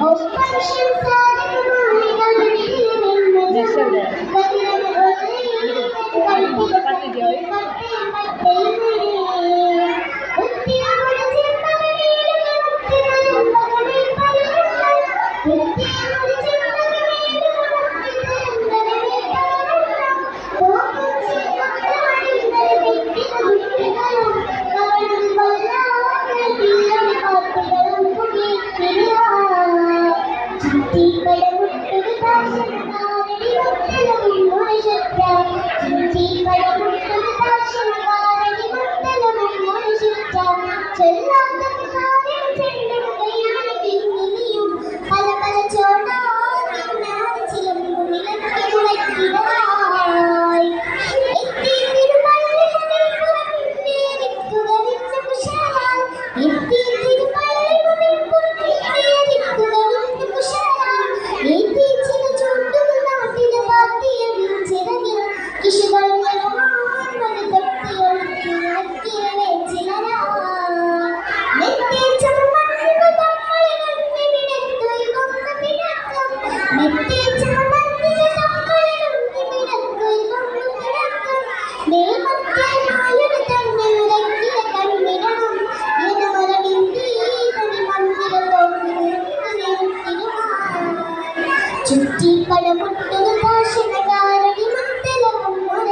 Oh, Thank you. ചുറ്റിപ്പടമുട്ടൊരു ഭാഷണകാരണി മത്തലവും മുറ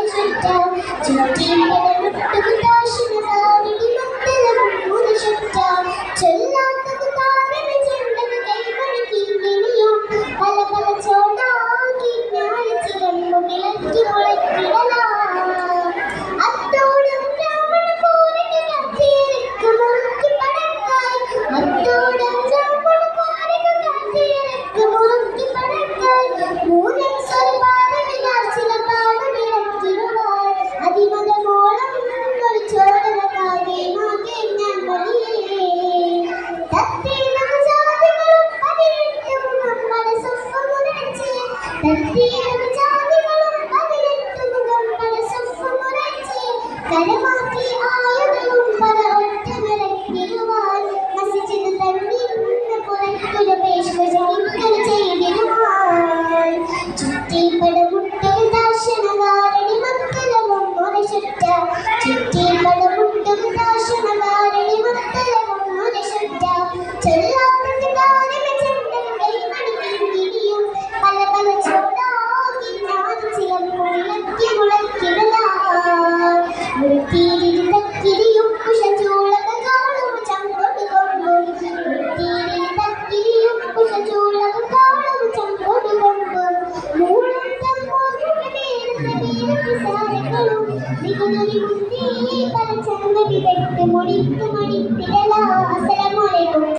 Yeah. சாரங்களும் மிகுதுரி முத்தி பல சங்கதி வெட்டு முடித்து மணி திரளா அசலமாலைக்கும்